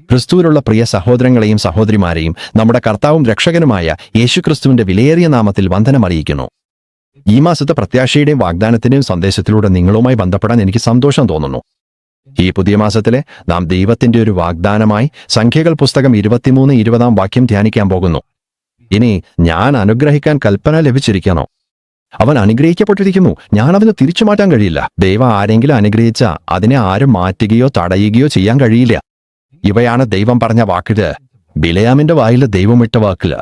ക്രിസ്തുവിലുള്ള പ്രിയ സഹോദരങ്ങളെയും സഹോദരിമാരെയും നമ്മുടെ കർത്താവും രക്ഷകനുമായ യേശുക്രിസ്തുവിന്റെ വിലയേറിയ നാമത്തിൽ വന്ദനം അറിയിക്കുന്നു. ഈ മാസത്തെ പ്രത്യാശയുടെയും വാഗ്ദാനത്തിന്റെയും സന്ദേശത്തിലൂടെ നിങ്ങളുമായി ബന്ധപ്പെടാൻ എനിക്ക് സന്തോഷം തോന്നുന്നു. ഈ പുതിയ മാസത്തിലെ നാം ദൈവത്തിന്റെ ഒരു വാഗ്ദാനമായി സംഖ്യകൾ പുസ്തകം ഇരുപത്തിമൂന്ന് ഇരുപതാം വാക്യം ധ്യാനിക്കാൻ പോകുന്നു. ഇനി ഞാൻ അനുഗ്രഹിക്കാൻ കൽപ്പന ലഭിച്ചിരിക്കണോ? അവൻ അനുഗ്രഹിക്കപ്പെട്ടിരിക്കുന്നു. ഞാൻ അവന് തിരിച്ചു മാറ്റാൻ കഴിയില്ല. ദൈവം ആരെങ്കിലും അനുഗ്രഹിച്ച അതിനെ ആരും മാറ്റുകയോ തടയുകയോ ചെയ്യാൻ കഴിയില്ല. ഇവയാണ് ദൈവം പറഞ്ഞ വാക്കിൽ ബിലയാമിന്റെ വായിൽ ദൈവമിട്ട വാക്കിൽ.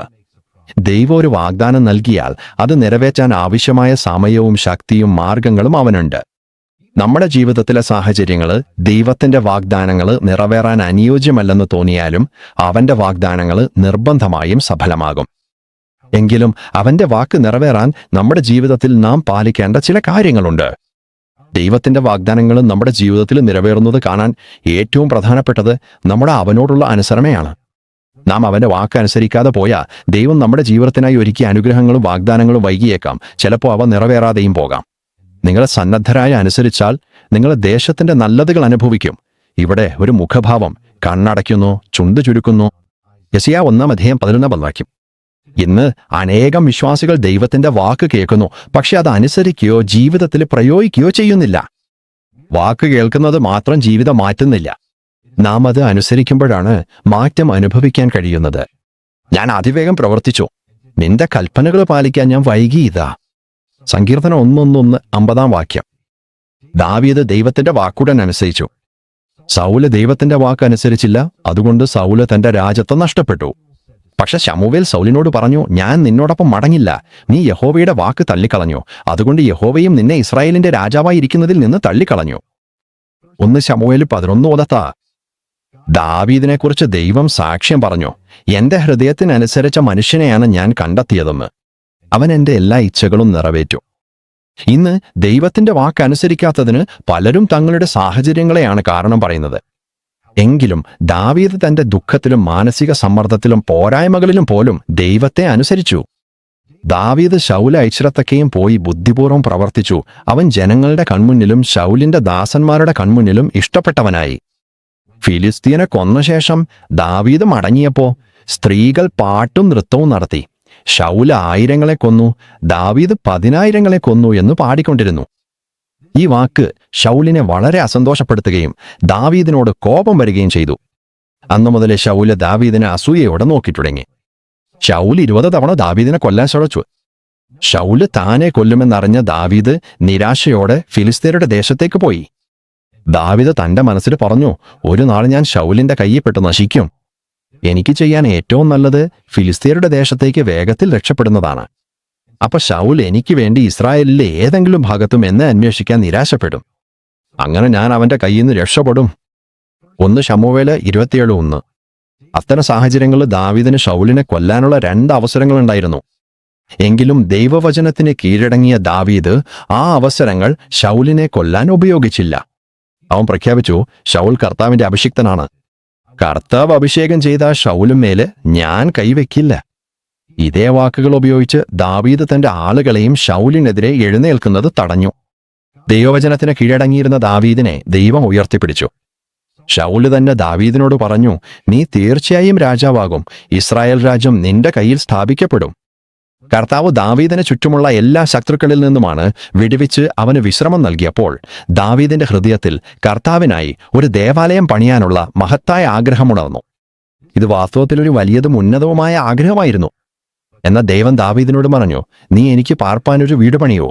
ദൈവം ഒരു വാഗ്ദാനം നൽകിയാൽ അത് നിറവേറ്റാൻ ആവശ്യമായ സമയവും ശക്തിയും മാർഗങ്ങളും അവനുണ്ട്. നമ്മുടെ ജീവിതത്തിലെ സാഹചര്യങ്ങൾ ദൈവത്തിന്റെ വാഗ്ദാനങ്ങൾ നിറവേറാൻ അനുയോജ്യമല്ലെന്ന് തോന്നിയാലും അവന്റെ വാഗ്ദാനങ്ങൾ നിർബന്ധമായും സഫലമാകും. എങ്കിലും അവന്റെ വാക്ക് നിറവേറാൻ നമ്മുടെ ജീവിതത്തിൽ നാം പാലിക്കേണ്ട ചില കാര്യങ്ങളുണ്ട്. ദൈവത്തിന്റെ വാഗ്ദാനങ്ങൾ നമ്മുടെ ജീവിതത്തിൽ നിറവേറുന്നത് കാണാൻ ഏറ്റവും പ്രധാനപ്പെട്ടത് നമ്മുടെ അവനോടുള്ള അനുസരണയാണ്. നാം അവന്റെ വാക്ക് അനുസരിക്കാതെ പോയാൽ ദൈവം നമ്മുടെ ജീവിതത്തിനായി ഒരുക്കിയ അനുഗ്രഹങ്ങളും വാഗ്ദാനങ്ങളും വൈകിയേക്കാം. ചിലപ്പോൾ അവ നിറവേറാതെയും പോകാം. നിങ്ങൾ സന്നദ്ധരായ അനുസരിച്ചാൽ നിങ്ങൾ ദേശത്തിന്റെ നല്ലതുകൾ അനുഭവിക്കും. ഇവിടെ ഒരു മുഖഭാവം കണ്ണടയ്ക്കുന്നു ചുണ്ട് ചുരുക്കുന്നു. യസിയ ഒന്നാം അധ്യയം പതിനൊന്നാം വാക്യം ഇന്ന് അനേകം വിശ്വാസികൾ ദൈവത്തിന്റെ വാക്ക് കേൾക്കുന്നു. പക്ഷെ അത് അനുസരിക്കുകയോ ജീവിതത്തിൽ പ്രയോഗിക്കുകയോ ചെയ്യുന്നില്ല. വാക്ക് കേൾക്കുന്നത് മാത്രം ജീവിതം മാറ്റുന്നില്ല. നാം അത് അനുസരിക്കുമ്പോഴാണ് മാറ്റം അനുഭവിക്കാൻ കഴിയുന്നത്. ഞാൻ അതിവേഗം പ്രവർത്തിച്ചു. നിന്റെ കൽപ്പനകൾ പാലിക്കാൻ ഞാൻ വൈകി ഇതാ. സങ്കീർത്തനം ഒന്നൊന്നൊന്ന് അമ്പതാം വാക്യം. ദാവീദ് ദൈവത്തിന്റെ വാക്കുടൻ അനുസരിച്ചു. സൗൽ ദൈവത്തിന്റെ വാക്ക് അനുസരിച്ചില്ല. അതുകൊണ്ട് സൗൽ തന്റെ രാജ്യത്വം നഷ്ടപ്പെട്ടു. പക്ഷെ ശമുവേൽ സൗലിനോട് പറഞ്ഞു ഞാൻ നിന്നോടൊപ്പം മടങ്ങില്ല. നീ യഹോവയുടെ വാക്ക് തള്ളിക്കളഞ്ഞു. അതുകൊണ്ട് യഹോവയും നിന്നെ ഇസ്രായേലിന്റെ രാജാവായിരിക്കുന്നതിൽ നിന്ന് തള്ളിക്കളഞ്ഞു. ഒന്ന് ശമുവേൽ പതിനൊന്ന് ഓതത്താ ദാവീദിനെക്കുറിച്ച് ദൈവം സാക്ഷ്യം പറഞ്ഞു. എന്റെ ഹൃദയത്തിനനുസരിച്ച മനുഷ്യനെയാണ് ഞാൻ കണ്ടെത്തിയതെന്ന്. അവൻ എന്റെ എല്ലാ ഇച്ഛകളും നിറവേറ്റു. ഇന്ന് ദൈവത്തിന്റെ വാക്കനുസരിക്കാത്തതിന് പലരും തങ്ങളുടെ സാഹചര്യങ്ങളെയാണ് കാരണം പറയുന്നത്. എങ്കിലും ദാവീദ് തന്റെ ദുഃഖത്തിലും മാനസിക സമ്മർദ്ദത്തിലും പോരായ്മകളിലും പോലും ദൈവത്തെ അനുസരിച്ചു. ദാവീദ് ശൗല ഐശ്വരത്തൊക്കെയും പോയി ബുദ്ധിപൂർവം പ്രവർത്തിച്ചു. അവൻ ജനങ്ങളുടെ കൺമുന്നിലും ശൗലിന്റെ ദാസന്മാരുടെ കൺമുന്നിലും ഇഷ്ടപ്പെട്ടവനായി. ഫിലിസ്തീനെ കൊന്ന ശേഷം ദാവീദ് മടങ്ങിയപ്പോ സ്ത്രീകൾ പാട്ടും നൃത്തവും നടത്തി. ശൗല ആയിരങ്ങളെ കൊന്നു. ദാവീദ് പതിനായിരങ്ങളെ കൊന്നു എന്ന് പാടിക്കൊണ്ടിരുന്നു. ഈ വാക്ക് ഷൗലിനെ വളരെ അസന്തോഷപ്പെടുത്തുകയും ദാവീദിനോട് കോപം വരികയും ചെയ്തു. അന്നു മുതലേ ഷൗൽ ദാവീദിനെ അസൂയയോടെ നോക്കി തുടങ്ങി. ഷൗൽ ഇരുപത് തവണ ദാവീദിനെ കൊല്ലാൻ ശ്രമിച്ചു. ഷൗൽ താനെ കൊല്ലുമെന്നറിഞ്ഞ ദാവീദ് നിരാശയോടെ ഫിലിസ്തീനയുടെ ദേശത്തേക്ക് പോയി. ദാവീദ് തന്റെ മനസ്സിൽ പറഞ്ഞു ഒരു നാൾ ഞാൻ ഷൗലിന്റെ കയ്യിൽപ്പെട്ട് നശിക്കും. എനിക്ക് ചെയ്യാൻ ഏറ്റവും നല്ലത് ഫിലിസ്തീനയുടെ ദേശത്തേക്ക് വേഗത്തിൽ രക്ഷപ്പെടുന്നതാണ്. അപ്പൊ ഷൗൽ എനിക്ക് വേണ്ടി ഇസ്രായേലിലെ ഏതെങ്കിലും ഭാഗത്തും എന്നെ അന്വേഷിക്കാൻ നിരാശപ്പെടും. അങ്ങനെ ഞാൻ അവന്റെ കയ്യിൽ നിന്ന് രക്ഷപ്പെടും. ഒന്ന് ഷമുവേൽ ഇരുപത്തിയേഴ് ഒന്ന്. അത്തരം സാഹചര്യങ്ങളിൽ ദാവീദിന് ഷൗലിനെ കൊല്ലാനുള്ള രണ്ട് അവസരങ്ങളുണ്ടായിരുന്നു. എങ്കിലും ദൈവവചനത്തിന് കീഴടങ്ങിയ ദാവീദ് ആ അവസരങ്ങൾ ഷൗലിനെ കൊല്ലാൻ ഉപയോഗിച്ചില്ല. അവൻ പ്രഖ്യാപിച്ചു ഷൗൽ കർത്താവിന്റെ അഭിഷിക്തനാണ്. കർത്താവ് അഭിഷേകം ചെയ്ത ഷൗലും മേൽ ഞാൻ കൈവയ്ക്കില്ല. ഇതേ വാക്കുകൾ ഉപയോഗിച്ച് ദാവീദ് തന്റെ ആളുകളെയും ഷൗലിനെതിരെ എഴുന്നേൽക്കുന്നത് തടഞ്ഞു. ദൈവവചനത്തിന് കീഴടങ്ങിയിരുന്ന ദാവീദിനെ ദൈവം ഉയർത്തിപ്പിടിച്ചു. ഷൗൽ തന്നെ ദാവീദിനോട് പറഞ്ഞു നീ തീർച്ചയായും രാജാവാകും. ഇസ്രായേൽ രാജ്യം നിന്റെ കയ്യിൽ സ്ഥാപിക്കപ്പെടും. കർത്താവ് ദാവീദിനെ ചുറ്റുമുള്ള എല്ലാ ശത്രുക്കളിൽ നിന്നുമാണ് വിടുവിച്ച് അവന് വിശ്രമം നൽകിയപ്പോൾ ദാവീദിന്റെ ഹൃദയത്തിൽ കർത്താവിനായി ഒരു ദേവാലയം പണിയാനുള്ള മഹത്തായ ആഗ്രഹമുണർന്നു ഇത് വാസ്തവത്തിൽ ഒരു വലിയതും ഉന്നതവുമായ ആഗ്രഹമായിരുന്നു. എന്നാൽ ദൈവം ദാവീദിനോട് പറഞ്ഞു നീ എനിക്ക് പാർപ്പാനൊരു വീട് പണിയോ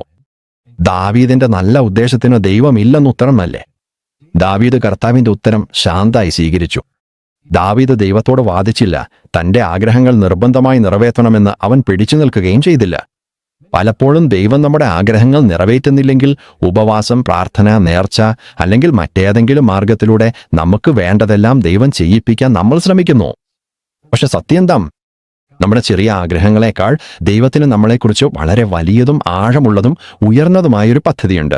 ദാവീദിന്റെ നല്ല ഉദ്ദേശത്തിന് ദൈവമില്ലെന്ന് ഉത്തരമല്ലേ ദാവീദ് കർത്താവിന്റെ ഉത്തരം ശാന്തായി സ്വീകരിച്ചു. ദാവീദ് ദൈവത്തോട് വാദിച്ചില്ല തന്റെ ആഗ്രഹങ്ങൾ നിർബന്ധമായി നിറവേറ്റണമെന്ന് അവൻ പിടിച്ചു നിൽക്കുകയും ചെയ്തില്ല. പലപ്പോഴും ദൈവം നമ്മുടെ ആഗ്രഹങ്ങൾ നിറവേറ്റുന്നില്ലെങ്കിൽ ഉപവാസം പ്രാർത്ഥന നേർച്ച അല്ലെങ്കിൽ മറ്റേതെങ്കിലും മാർഗത്തിലൂടെ നമുക്ക് വേണ്ടതെല്ലാം ദൈവം ചെയ്യിപ്പിക്കാൻ നമ്മൾ ശ്രമിക്കുന്നു. പക്ഷെ സത്യന്തം നമ്മുടെ ചെറിയ ആഗ്രഹങ്ങളെക്കാൾ ദൈവത്തിന് നമ്മളെക്കുറിച്ച് വളരെ വലിയതും ആഴമുള്ളതും ഉയർന്നതുമായൊരു പദ്ധതിയുണ്ട്.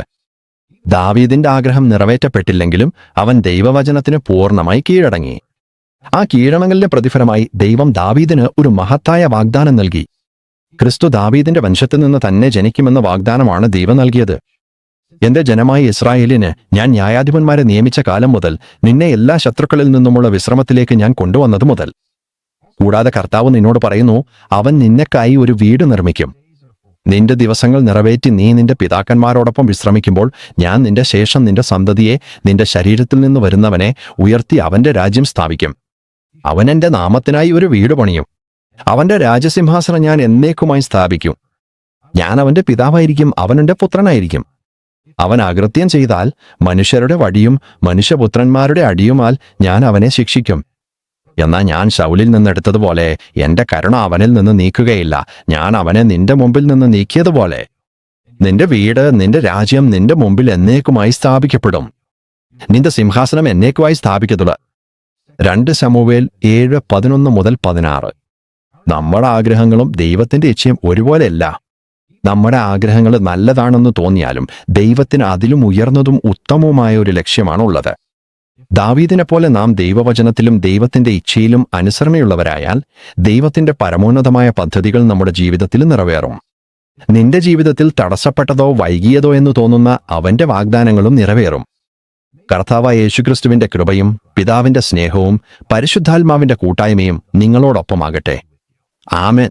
ദാവീദിന്റെ ആഗ്രഹം നിറവേറ്റപ്പെട്ടില്ലെങ്കിലും അവൻ ദൈവവചനത്തിന് പൂർണമായി കീഴടങ്ങി. ആ കീഴടങ്ങലിന്റെ പ്രതിഫലമായി ദൈവം ദാവീദിന് ഒരു മഹത്തായ വാഗ്ദാനം നൽകി. ക്രിസ്തു ദാവീദിന്റെ വംശത്തിൽ നിന്ന് തന്നെ ജനിക്കുമെന്ന വാഗ്ദാനമാണ് ദൈവം നൽകിയത്. എന്റെ ജനമായ ഇസ്രായേലിന് ഞാൻ ന്യായാധിപന്മാരെ നിയമിച്ച കാലം മുതൽ നിന്നെ എല്ലാ ശത്രുക്കളിൽ നിന്നുമുള്ള വിശ്രമത്തിലേക്ക് ഞാൻ കൊണ്ടുവന്നത് മുതൽ കൂടാതെ കർത്താവ് നിന്നോട് പറയുന്നു അവൻ നിന്നെക്കായി ഒരു വീട് നിർമ്മിക്കും. നിന്റെ ദിവസങ്ങൾ നിറവേറ്റി നീ നിന്റെ പിതാക്കന്മാരോടൊപ്പം വിശ്രമിക്കുമ്പോൾ ഞാൻ നിന്റെ ശേഷം നിന്റെ സന്തതിയെ നിന്റെ ശരീരത്തിൽ നിന്ന് വരുന്നവനെ ഉയർത്തി അവന്റെ രാജ്യം സ്ഥാപിക്കും. അവൻ എന്റെ നാമത്തിനായി ഒരു വീട് പണിയും. അവന്റെ രാജസിംഹാസനം ഞാൻ എന്നേക്കുമായി സ്ഥാപിക്കും. ഞാൻ അവന്റെ പിതാവായിരിക്കും അവനെന്റെ പുത്രനായിരിക്കും. അവൻ അകൃത്യം ചെയ്താൽ മനുഷ്യരുടെ വടിയും മനുഷ്യപുത്രന്മാരുടെ അടിയുമാൽ ഞാൻ അവനെ ശിക്ഷിക്കും. എന്നാൽ ഞാൻ ശൗലിൽ നിന്നെടുത്തതുപോലെ എന്റെ കരുണ അവനിൽ നിന്ന് നീക്കുകയില്ല. ഞാൻ അവനെ നിന്റെ മുമ്പിൽ നിന്ന് നീക്കിയതുപോലെ. നിന്റെ വീട് നിന്റെ രാജ്യം നിന്റെ മുമ്പിൽ എന്നേക്കുമായി സ്ഥാപിക്കപ്പെടും. നിന്റെ സിംഹാസനം എന്നേക്കുമായി സ്ഥാപിക്കത്തുള്ള രണ്ട് ശമൂവേൽ ഏഴ് പതിനൊന്ന് മുതൽ പതിനാറ്. നമ്മുടെ ആഗ്രഹങ്ങളും ദൈവത്തിന്റെ ഇച്ഛയും ഒരുപോലെയല്ല. നമ്മുടെ ആഗ്രഹങ്ങൾ നല്ലതാണെന്ന് തോന്നിയാലും ദൈവത്തിന് അതിലും ഉയർന്നതും ഉത്തമവുമായ ഒരു ലക്ഷ്യമാണുള്ളത്. ദാവീദിനെ പോലെ നാം ദൈവവചനത്തിലും ദൈവത്തിന്റെ ഇച്ഛയിലും അനുസരണയുള്ളവരായാൽ ദൈവത്തിന്റെ പരമോന്നതമായ പദ്ധതികൾ നമ്മുടെ ജീവിതത്തിൽ നിറവേറും. നിന്റെ ജീവിതത്തിൽ തടസ്സപ്പെട്ടതോ വൈകിയതോ എന്ന് തോന്നുന്ന അവന്റെ വാഗ്ദാനങ്ങളും നിറവേറും. കർത്താവായ യേശുക്രിസ്തുവിന്റെ കൃപയും പിതാവിന്റെ സ്നേഹവും പരിശുദ്ധാത്മാവിന്റെ കൂട്ടായ്മയും നിങ്ങളോടൊപ്പമാകട്ടെ. ആമേൻ.